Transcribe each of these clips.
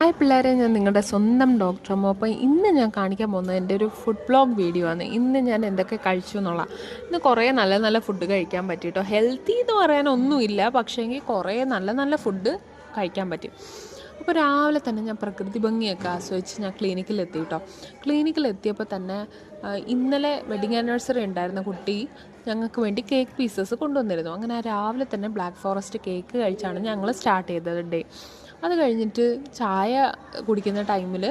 Hi പിള്ളേരെ ഞാൻ നിങ്ങളുടെ സ്വന്തം ഡോക്ടറമ്മ അപ്പോൾ ഇന്ന് ഞാൻ കാണിക്കാൻ പോകുന്നത് എന്റെ ഒരു ഫുഡ് ബ്ലോഗ് വീഡിയോ ആണ്. ഇന്ന് ഞാൻ എന്തൊക്കെ കഴിച്ചു എന്നുള്ള. ഇന്ന് കുറേ നല്ല നല്ല ഫുഡ് കഴിക്കാൻ പറ്റി കേട്ടോ. ഹെൽത്തി എന്ന് പറയാനൊന്നുമില്ല. പക്ഷേങ്കിൽ കുറേ നല്ല നല്ല ഫുഡ് കഴിക്കാൻ പറ്റും. അപ്പോൾ രാവിലെ തന്നെ ഞാൻ പ്രകൃതി ഭംഗിയൊക്കെ ആസ്വദിച്ച് ഞാൻ ക്ലിനിക്കിൽ ക്ലിനിക്കിലെത്തി കേട്ടോ. ക്ലിനിക്കിലെത്തിയപ്പോൾ തന്നെ ഇന്നലെ വെഡിങ് ആനിവേഴ്സറി ഉണ്ടായിരുന്ന കുട്ടി ഞങ്ങൾക്ക് വേണ്ടി കേക്ക് പീസസ് കൊണ്ടുവന്നിരുന്നു. അങ്ങനെ രാവിലെ തന്നെ ബ്ലാക്ക് ഫോറസ്റ്റ് കേക്ക് കഴിച്ചാണ് ഞങ്ങൾ സ്റ്റാർട്ട് ചെയ്തത് ഡേ അത് കഴിഞ്ഞിട്ട് ചായ കുടിക്കുന്ന ടൈമിൽ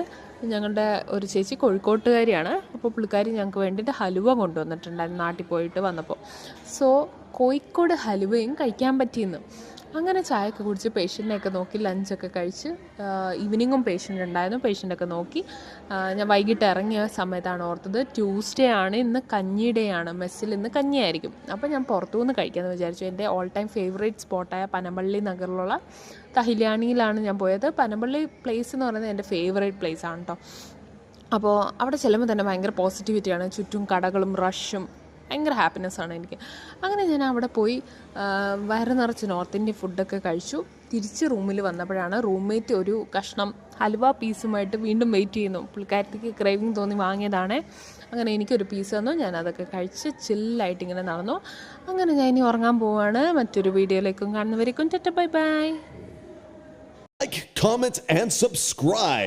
ഞങ്ങളുടെ ഒരു ചേച്ചി കോഴിക്കോട്ടുകാരിയാണ്. അപ്പോൾ പുള്ളിക്കാരി ഞങ്ങൾക്ക് വേണ്ടിയിട്ട് ഹലുവ കൊണ്ടുവന്നിട്ടുണ്ടായിരുന്നു നാട്ടിൽ പോയിട്ട് വന്നപ്പോൾ. സോ കോഴിക്കോട് ഹലുവയും കഴിക്കാൻ പറ്റിയെന്ന്. അങ്ങനെ ചായയൊക്കെ കുടിച്ച് പേഷ്യന്റിനെയൊക്കെ നോക്കി ലഞ്ചൊക്കെ കഴിച്ച് ഈവനിങ്ങും പേഷ്യന്റ് ഉണ്ടായിരുന്നു. പേഷ്യന്റൊക്കെ നോക്കി ഞാൻ വൈകിട്ട് ഇറങ്ങിയ സമയത്താണ് ഓർത്തത്. ട്യൂസ്ഡേ ആണ് ഇന്ന് കഞ്ഞി ഡേ ആണ്. മെസ്സിൽ ഇന്ന് കഞ്ഞിയായിരിക്കും. അപ്പോൾ ഞാൻ പുറത്തുനിന്ന് കഴിക്കാമെന്ന് വിചാരിച്ചു. എന്റെ ഓൾ ടൈം ഫേവറേറ്റ് സ്പോട്ടായ പനമ്പള്ളി നഗറിലുള്ള തഹിലാണിയിലാണ് ഞാൻ പോയത്. പനമ്പള്ളി പ്ലേസ് എന്ന് പറയുന്നത് എന്റെ ഫേവറേറ്റ് പ്ലേസ് ആണ് കേട്ടോ അപ്പോൾ അവിടെ ചെല്ലുമ്പോൾ തന്നെ ഭയങ്കര പോസിറ്റിവിറ്റിയാണ് ചുറ്റും കടകളും റഷും ഭയങ്കര ഹാപ്പിനെസ്സാണ് എനിക്ക്. അങ്ങനെ ഞാൻ അവിടെ പോയി വയറ് നിറച്ച് നോർത്ത് ഇന്ത്യൻ ഫുഡൊക്കെ കഴിച്ചു. തിരിച്ച് റൂമിൽ വന്നപ്പോഴാണ് റൂംമേറ്റ് ഒരു കഷ്ണം ഹൽവ പീസുമായിട്ട് വീണ്ടും വെയിറ്റ് ചെയ്യുന്നു. പുള്ളിക്കാരത്തേക്ക് ക്രേവിങ് തോന്നി വാങ്ങിയതാണ്. അങ്ങനെ എനിക്കൊരു പീസ് തന്നു. ഞാൻ അതൊക്കെ കഴിച്ച് ചില്ലായിട്ട് ഇങ്ങനെ നടന്നു. അങ്ങനെ ഞാൻ ഇനി ഉറങ്ങാൻ പോവാണ്. മറ്റൊരു വീഡിയോയിലേക്കും കാണുന്നവരേക്കും ചറ്റ bye bye. Like, comment, and subscribe.